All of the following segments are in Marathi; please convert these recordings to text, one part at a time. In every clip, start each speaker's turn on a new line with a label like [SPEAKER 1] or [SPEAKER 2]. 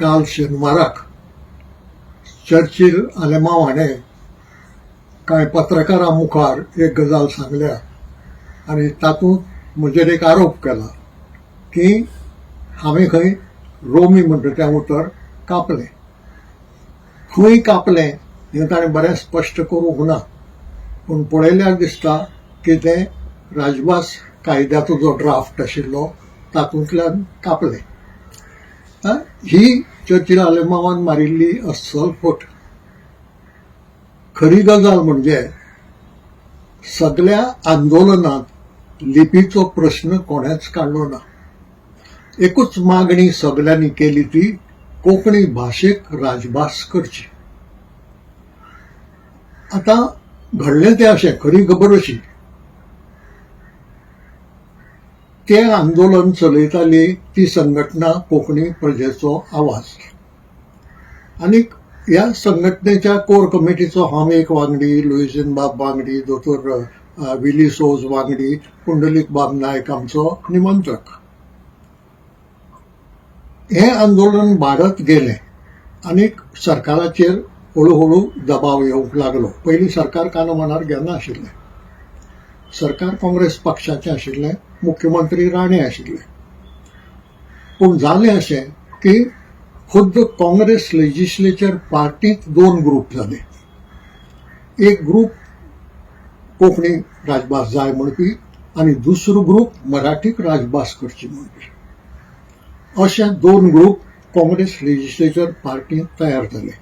[SPEAKER 1] काल शेनवाराक चर्चिल आलेमांव हाणें कांय पत्रकारां मुखार एक गजाल सांगल्या आनी तातूंत म्हजेर एक आरोप केला की हांवें खंय रोमी म्हणटा त्या उतर कापलें. खंय कापलें हें ताणें बरें स्पश्ट करूंक ना. पूण पळयल्यार दिसता की तें राजभास कायद्याचो जो ड्राफ्ट आशिल्लो तातूंतल्यान कापलें. ही? चर्चिल आलेमावान मारिल्ली अस्सल फट. खरी गजाल म्हणजे सगळ्या आंदोलनात लिपीचो प्रश्न कोणेच काडलो ना. एकूच मागणी सगळ्यांनी केली ती कोंकणी भाशेक राजभास करची आता घडलें तें अशें खरी खबर अशी तें आंदोलन चलयताली ती संघटना कोंकणी प्रजेचो आवाज. आनी ह्या संघटनेच्या कोर कमिटीचो हामेक वांगडी लुईजन बाब वांगडी दोतोर विली सोज वांगडी पुंडलीक बाब नायक आमचो निमंत्रक. हें आंदोलन वाडत गेलें. आनी सरकाराचेर हळू दबाव येवंक लागलो. पयलीं सरकार कानमनार घेना आशिल्लें. सरकार काँग्रेस पक्षाचें आशिल्लें. मुख्यमंत्री राणे आशिल्ले पूण जालें अशें की खुद्द काँग्रेस लेजिस्लेचर पार्टींत दोन ग्रूप जाले एक ग्रूप कोंकणी राजभास जाय म्हणपी आनी दुसरो ग्रूप मराठीक राजभास करची म्हणपी. अशे दोन ग्रूप काँग्रेस लेजिस्लेचर पार्टींत तयार जाले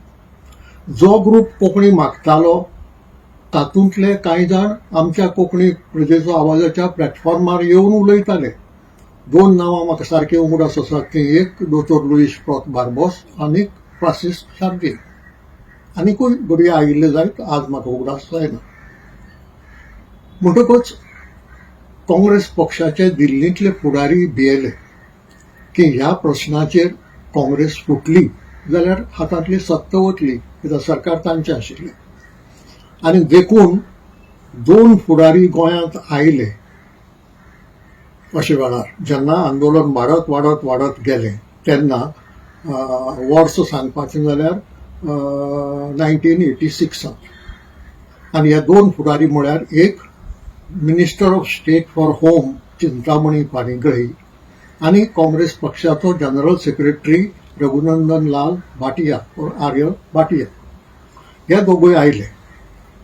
[SPEAKER 1] जो ग्रूप कोंकणी मागतालो तातूंतले कांय जाण आमच्या कोंकणी प्रजेचो आवाजाच्या प्लॅटफॉर्मार येवन उलयताले. दोन नांवां म्हाका सारकी उगडास आसात ती एक दोतोर लुईस प्रॉत बार्बोस आनी फ्रांसीस शार्दी आनीकूय बरी आयिल्ले जायत आज म्हाका उगडास जायना. म्हणटकच काँग्रेस पक्षाचे दिल्लींतले फुडारी भियेले की ह्या प्रस्नाचेर काँग्रेस फुटली जाल्यार हातांतली सत्ता वतली कित्याक सरकार तांचें आशिल्लें. आनी देखून दोन फुडारी गोंयांत आयले. अशे वेळार जेन्ना आंदोलन वाडत वाडत वाडत गेलें तेन्ना वर्स सांगपाचें जाल्यार नायन्टीन एटी सिक्सांत आनी हे दोन फुडारी म्हळ्यार एक minister of state for home Chintamani Panigrahi आनी काँग्रेस पक्षाचो जनरल सेक्रेटरी रघुनंदन लाल भाटिया आर्य भाटिया. हे दोगूय आयले.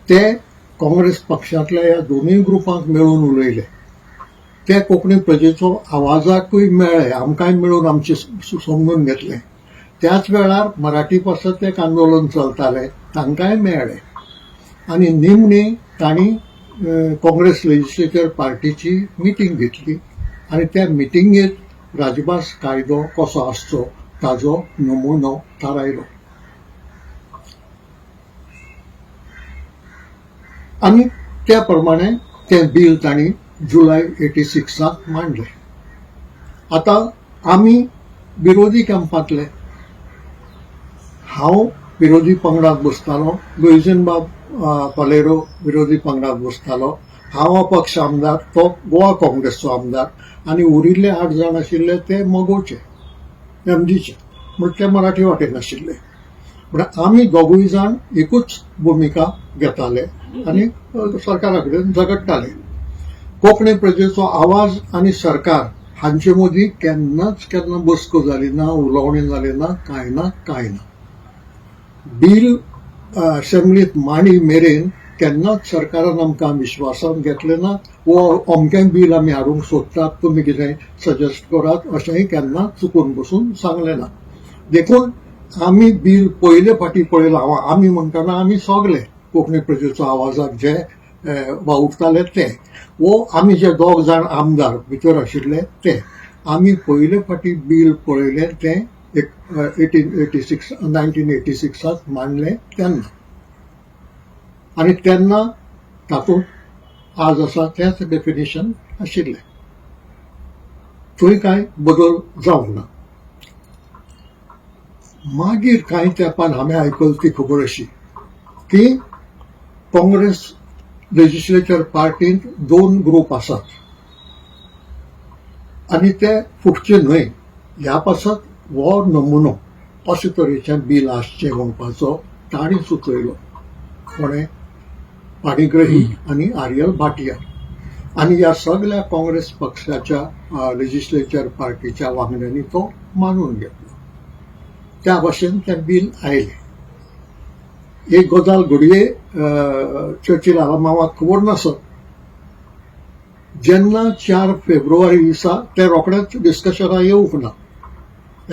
[SPEAKER 1] ते काँग्रेस पक्षांतल्या ह्या दोनूय ग्रुपांक मेळून उलयले. ते कोंकणी प्रजेचो आवाजाकूय मेळ्ळे आमकांय मेळून आमचे समजून घेतले. त्याच वेळार मराठी पासत एक आंदोलन चलतालें तांकांय मेळ्ळे. आनी निमणी तांणी काँग्रेस लेजिस्लेचर पार्टीची मिटींग घेतली. आनी त्या मिटिंगेत राजभास कायदो कसो आसचो ताजो नमुनो थारायलो. आनी त्या ते तें बील तांणी एटी सिक्साक मांडलें. आतां आमी विरोधी कॅम्पांतले. हांव विरोधी पंगडात बसतालो लुईजन बाब विरोधी पंगडात बसतालो. हांव अपक्ष आमदार तो गोवा काँग्रेसचो आमदार. आनी उरिल्ले आठ जाण आशिल्ले ते मोगोचे एमडीचे म्हण ते मराठी वाटेन आशिल्ले. म्हण आमी दोगूय जाण एकूच भुमिका घेताले आनी सरकारा कडेन झगडटाले कोंकणी प्रजेचो आवाज आनी सरकार हांचे मदीं केन्नाच केन्ना बसको जाली ना उलोवणी जाली ना कांय ना कांय ना. बील असेंब्लीत मांडी मेरेन केन्नाच सरकारान आमकां विश्वासान घेतलें ना वो अमकें बील आमी हाडूंक सोदतात तुमी कितें सजेस्ट करात अशेंय केन्ना चुकून बसून सांगलें ना. देखून आमी बील पयले फाटी पळयलां हांव आमी म्हणटना आमी सगळे कोंकणी प्रजेचो आवाजाक जे वावुरताले ते. वो आमी जे दोग जाण आमदार भितर आशिल्ले ते आमी पयले फाटी बील पळयलें तें एक eighteen eighty six nineteen eighty सिक्साक मांडले तेन्ना आनी तेन्ना तातूंत आज आसा तेंच डेफिनेशन आशिल्लें थंय कांय बदल जावंक ना. मागीर कांय तेंपान हांवें आयकल ती खबर अशी की काँग्रेस लेजिस्लेचर पार्टींत दोन ग्रूप आसात. आनी ते फुटचे न्हय ह्या पासत हो नमुनो अशे तरेचें बील आसचें म्हणपाचो ताणी सुचयलो. कोणें? पाणीग्रही आनी आर्यल भाटिया. आनी ह्या सगळ्या काँग्रेस पक्षाच्या लेजिस्लेचर पार्टीच्या वांगड्यांनी तो मानून घेतलो. त्या भाशेन तें बील आयलें. एक गजाल घडये चर्चिल हांगा मावाक खबर नासत. जेन्ना चार फेब्रुवारी दिसा ते रोखडेच डिस्कशनाक येवंक ना.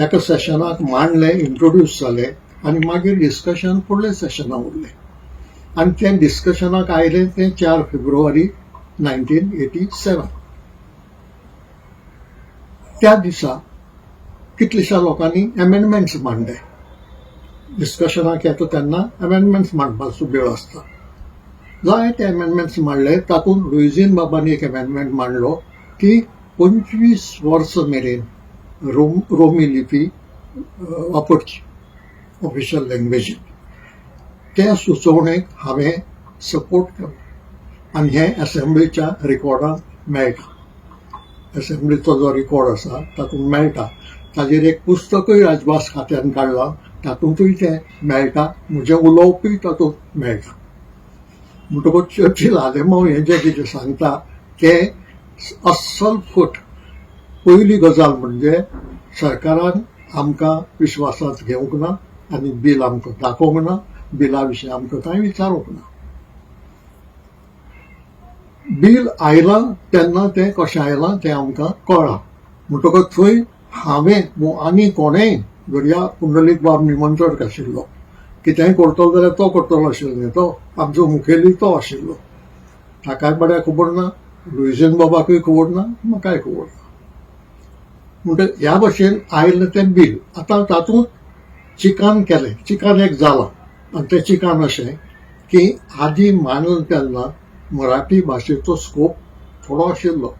[SPEAKER 1] एका सेशनाक मांडले इंट्रोड्यूस जाले आनी मागीर डिस्कशन फुडल्या सेशनाक उरलें. आनी तें डिस्कशनाक आयलें तें चार फेब्रुवारी नायन्टीन एटी सेवन त्या दिसा कितलेशा लोकांनी अमेंडमेंट्स मांडले. डिस्कशनाक येता तेन्ना अमेंडमेंट्स मांडपाचो वेळ आसता जाय ते अमेंडमेंट्स मांडले तातूंत रुईझीन बाबांनी एक अमेंडमेंट मांडलो की पंचवीस वर्सां मेरेन रोम रोमी लिपी वापरची ऑफिशियल लँग्वेजीन त्या सुचोवणेक हांवें सपोर्ट केलो आनी हें असेंब्लीच्या रिकॉर्डांत मेळटा असेंब्लीचो जो रिकॉर्ड आसा तातूंत मेळटा ताजेर एक पुस्तकूय राजभास खात्यान काडलां तातूंतूय तें मेळटा. म्हजें उलोवपूय तातूंत मेळटा. म्हणटकूच चर्चिल आलेमांव हें जें कितें सांगता तें अस्सल फूट पयली गजाल म्हणजे सरकारान आमकां विश्वासांत घेवंक ना आनी बील आमकां दाखोवंक ना. बिला विशीं आमकां कांय विचारूंक ना. बील आयलां तेन्ना तें कशें आयलां तें आमकां कळ्ळां. म्हणटकच थंय हांवें वो आनी कोणेंय घडया पुंडलीक बाब निमंत्रण आशिल्लो कितेंय करतलो जाल्यार तो करतलो आशिल्लो. न्ही तो आमचो मुखेली तो आशिल्लो. ताकाय बड्या खबर ना? लुयजन बाबाकूय खबर ना? म्हाकाय खबर ना. म्हणटकीर ह्या भशेन आयलें तें बील. आतां तातूंत चिकान केलें. चिकान एक जालां. आनी तें चिकान अशें की आदी मानून तेन्ना मराठी भाशेचो स्कोप थोडो आशिल्लो.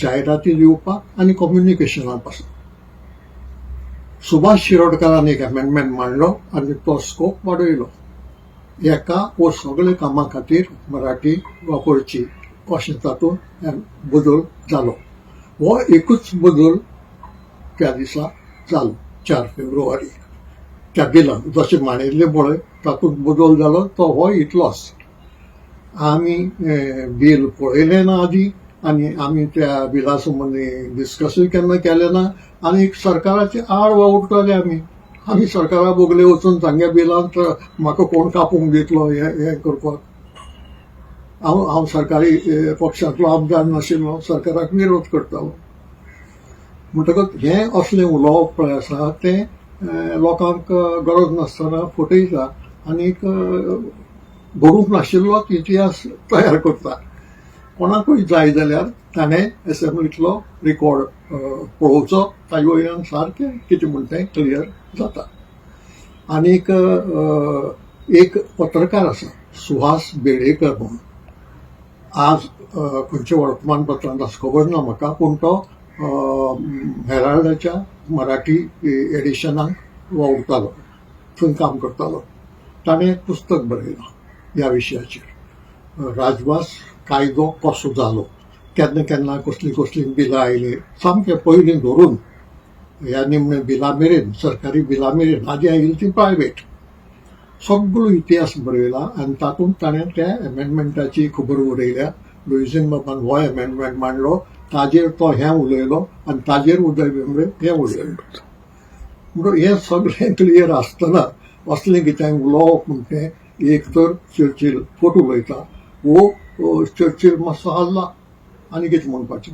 [SPEAKER 1] जायराती दिवपाक आनी कम्युनिकेशना पासून सुभाष शिरोडकरान एक अमेंडमेंट मांडलो आनी तो स्कोप वाडयलो एका वो सगळे कामां खातीर मराठी वापरची अशें तातूंत बदल जालो हो एकूच बदल त्या दिसा जालो चार फेब्रुवारी. त्या बिलान जशें मांडिल्लें पळय तातूंत बदल जालो तो हो इतलोच आमी बील पळयलें ना आदी आनी आमी त्या बिला संबंदी त्यांना केन्ना केलें ना आनी सरकाराचे आड वावुरताले आमी आमी सरकारा बोगले वचून चांगल्या बिलांत म्हाका कोण कापूंक दितलो हें हें करपाक हांव हांव सरकारी पक्षांतलो आमदार नाशिल्लो सरकाराक विरोध करतालो हो. म्हणटकच हें असलें उलोवप पळय आसा तें लोकांक गरज नासतना फटयता आनीक घडूंक नाशिल्लोच इतिहास तयार करता. कोणाकूय जाय जाल्यार ताणें एसेंब्लींतलो रिकॉर्ड पळोवचो. ताजे वयल्यान सारकें कितें म्हणटा तें क्लियर जाता. आनीक एक पत्रकार आसा सुहास बेडेकर म्हणून आज खंयच्या वर्तमानपत्रांत आसा खबर ना म्हाका पूण तो हेराल्डाच्या मराठी एडिशनांक वावुरतालो थंय काम करतालो. ताणें पुस्तक बरयलां ह्या विशयाचेर. राजभास कायदो कसो जालो केन्ना केन्ना कसली कसली बिलां आयली. सामकें पयलीं धरून ह्या निमणे बिलां मेरेन सरकारी बिलां मेरेन. आदी आयली ती प्रायवेट सगळो इतिहास बरयला आनी तातूंत ताणें त्या एमेंडमेंटाची खबर उडयल्या. लुईझीन बाबान हो एमेंडमेंट मांडलो. ताजेर तो हें उलयलो आनी ताजेर उदय भेंब्रे हें उलयलो. म्हणून हें सगळें क्लियर आसतना असलें कितें उलोवप म्हणटें एक तर चर्चील फट उलयता. वो चर्चील मातसो हल्ला आनी कितें म्हणपाचें